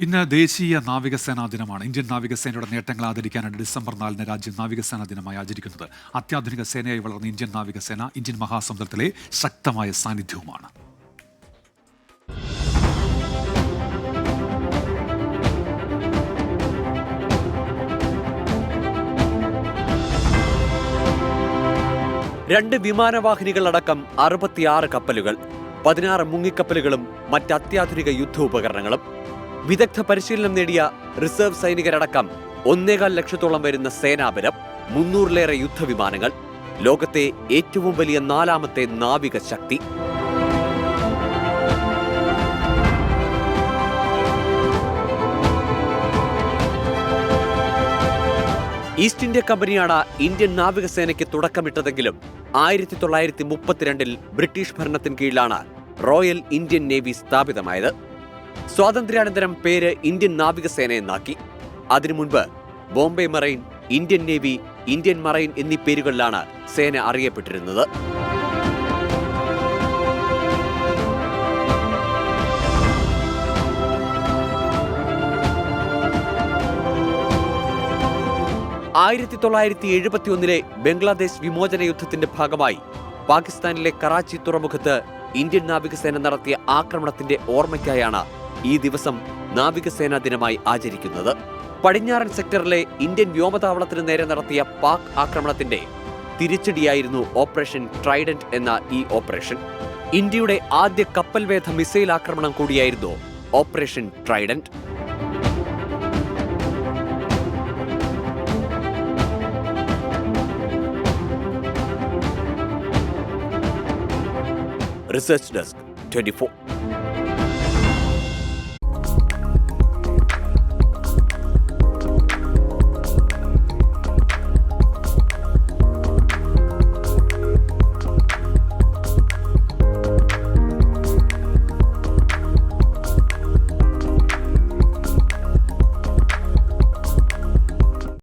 ഇന്ന് ദേശീയ നാവികസേനാ ദിനമാണ്. ഇന്ത്യൻ നാവികസേനയുടെ നേട്ടങ്ങൾ ആദരിക്കാനാണ് ഡിസംബർ നാലിന് രാജ്യം നാവികസേനാ ദിനമായി ആചരിക്കുന്നത്. അത്യാധുനിക സേനയായി വളർന്ന ഇന്ത്യൻ നാവികസേന ഇന്ത്യൻ മഹാസമുദ്രത്തിലെ ശക്തമായ സാന്നിധ്യവുമാണ്. രണ്ട് വിമാനവാഹിനികളടക്കം അറുപത്തിയാറ് കപ്പലുകൾ പതിനാറ് മുങ്ങിക്കപ്പലുകളും മറ്റ് അത്യാധുനിക യുദ്ധ ഉപകരണങ്ങളും വിദഗ്ധ പരിശീലനം നേടിയ റിസർവ് സൈനികരടക്കം ഒന്നേകാൽ ലക്ഷത്തോളം വരുന്ന സേനാബലം മുന്നൂറിലേറെ യുദ്ധവിമാനങ്ങൾ ലോകത്തെ ഏറ്റവും വലിയ നാലാമത്തെ നാവിക ശക്തി ഈസ്റ്റ് ഇന്ത്യ കമ്പനിയാണ് ഇന്ത്യൻ നാവികസേനയ്ക്ക് തുടക്കമിട്ടതെങ്കിലും ആയിരത്തി തൊള്ളായിരത്തി മുപ്പത്തിരണ്ടിൽ ബ്രിട്ടീഷ് ഭരണത്തിന് കീഴിലാണ് റോയൽ ഇന്ത്യൻ നേവി സ്ഥാപിതമായത്. സ്വാതന്ത്ര്യാനന്തരം പേര് ഇന്ത്യൻ നാവികസേന എന്നാക്കി അതിനു മുൻപ് Bombay marine Indian navy Indian marine എന്നീ പേരുകളിലാണ് സേന അറിയപ്പെട്ടിരുന്നത്. ആയിരത്തി തൊള്ളായിരത്തി എഴുപത്തിയൊന്നിലെ ബംഗ്ലാദേശ് വിമോചന യുദ്ധത്തിന്റെ ഭാഗമായി പാകിസ്ഥാനിലെ കറാച്ചി തുറമുഖത്ത് ഇന്ത്യൻ നാവികസേന നടത്തിയ ആക്രമണത്തിന്റെ ഓർമ്മയ്ക്കായാണ് ഈ ദിവസം നാവികസേനാ ദിനമായി ആചരിക്കുന്നത്. പടിഞ്ഞാറൻ സെക്ടറിലെ ഇന്ത്യൻ വ്യോമതാവളത്തിന് നേരെ നടത്തിയ പാക് ആക്രമണത്തിന്റെ തിരിച്ചടിയായിരുന്നു ഓപ്പറേഷൻ ട്രൈഡന്റ് എന്ന ഈ ഓപ്പറേഷൻ. ഇന്ത്യയുടെ ആദ്യ കപ്പൽവേധ മിസൈൽ ആക്രമണം കൂടിയായിരുന്നു operation trident. Research desk twenty